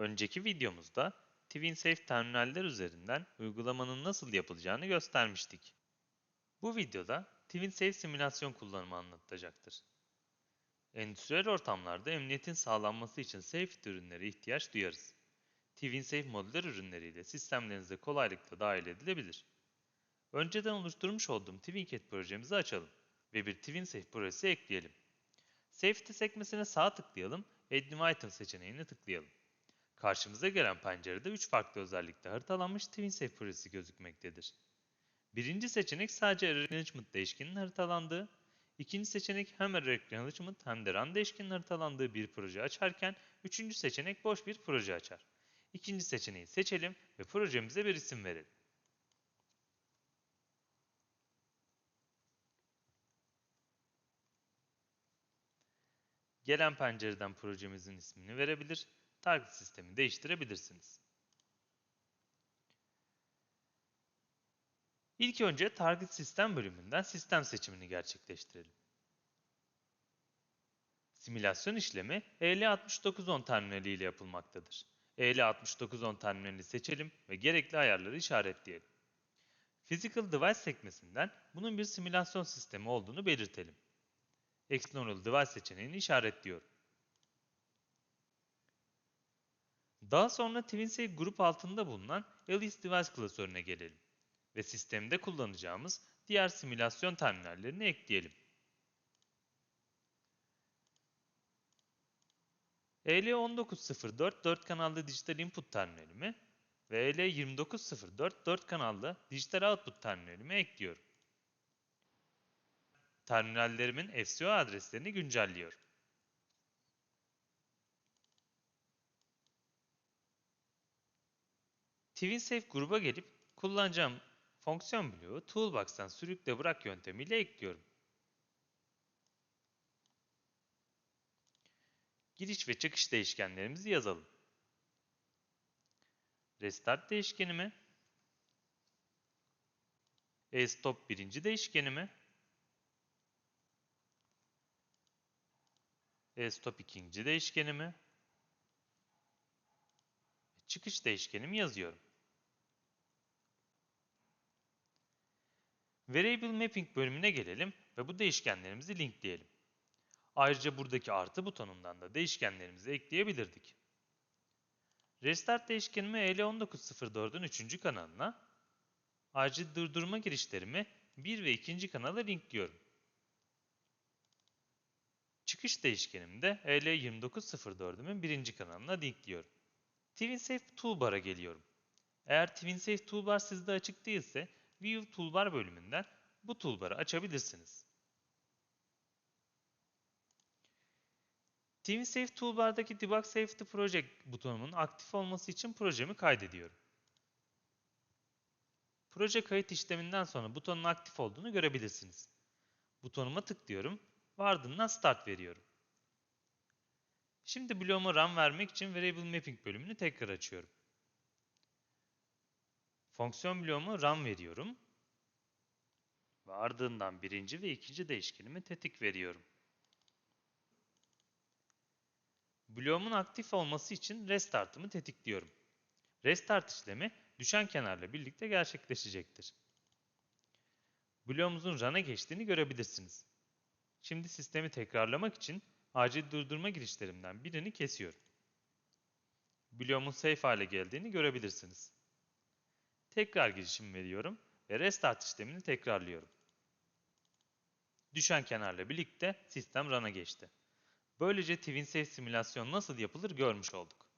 Önceki videomuzda TwinSafe terminaller üzerinden uygulamanın nasıl yapılacağını göstermiştik. Bu videoda TwinSafe simülasyon kullanımı anlatacaktır. Endüstriyel ortamlarda emniyetin sağlanması için safety ürünlere ihtiyaç duyarız. TwinSafe modüler ürünleriyle sistemlerinize kolaylıkla dahil edilebilir. Önceden oluşturmuş olduğum TwinCat projemizi açalım ve bir TwinSafe projesi ekleyelim. Safety sekmesine sağ tıklayalım, Add New Item seçeneğine tıklayalım. Karşımıza gelen pencerede 3 farklı özellikte haritalanmış TwinSafe projesi gözükmektedir. Birinci seçenek sadece Error Acknowledgement değişkeninin haritalandığı, ikinci seçenek hem Error Acknowledgement hem de Run değişkeninin haritalandığı bir proje açarken, üçüncü seçenek boş bir proje açar. İkinci seçeneği seçelim ve projemize bir isim verelim. Gelen pencereden projemizin ismini verebilir, target sistemi değiştirebilirsiniz. İlk önce Target Sistem bölümünden sistem seçimini gerçekleştirelim. Simülasyon işlemi E EL6910 terminali ile yapılmaktadır. E EL6910 terminalini seçelim ve gerekli ayarları işaretleyelim. Physical Device sekmesinden bunun bir simülasyon sistemi olduğunu belirtelim. External Device seçeneğini işaretliyorum. Daha sonra TwinSafe grup altında bulunan Alice Device klasörüne gelelim ve sistemde kullanacağımız diğer simülasyon terminallerini ekleyelim. E EL1904 4 kanallı dijital input terminalimi ve E EL2904 4 kanallı dijital output terminalimi ekliyorum. Terminallerimin FCO adreslerini güncelliyorum. TwinSafe gruba gelip kullanacağım fonksiyon bloğu Toolbox'tan sürükle bırak yöntemiyle ekliyorum. Giriş ve çıkış değişkenlerimizi yazalım. Restart değişkenimi, e-stop birinci değişkenimi, e-stop ikinci değişkenimi, çıkış değişkenimi yazıyorum. Variable Mapping bölümüne gelelim ve bu değişkenlerimizi linkleyelim. Ayrıca buradaki artı butonundan da değişkenlerimizi ekleyebilirdik. Restart değişkenimi E EL1904'ün 3. kanalına, acil durdurma girişlerimi 1 ve 2. kanala linkliyorum. Çıkış değişkenimi de E EL2904'ümün 1. kanalına linkliyorum. TwinSafe Toolbar'a geliyorum. Eğer TwinSafe Toolbar sizde açık değilse, View Toolbar bölümünden bu toolbar'ı açabilirsiniz. TwinSafe Toolbar'daki Debug Safety Project butonumun aktif olması için projemi kaydediyorum. Proje kayıt işleminden sonra butonun aktif olduğunu görebilirsiniz. Butonuma tıklıyorum ve ardından Start veriyorum. Şimdi bloğuma run vermek için Variable Mapping bölümünü tekrar açıyorum. Fonksiyon bloğumu run veriyorum. Ve ardından birinci ve ikinci değişkenimi tetik veriyorum. Bloğumun aktif olması için restartımı tetikliyorum. Restart işlemi düşen kenarla birlikte gerçekleşecektir. Bloğumuzun run'a geçtiğini görebilirsiniz. Şimdi sistemi tekrarlamak için acil durdurma girişlerimden birini kesiyorum. Bloğumun safe hale geldiğini görebilirsiniz. Tekrar girişim veriyorum ve restart işlemini tekrarlıyorum. Düşen kenarla birlikte sistem run'a geçti. Böylece TwinSafe simülasyon nasıl yapılır görmüş olduk.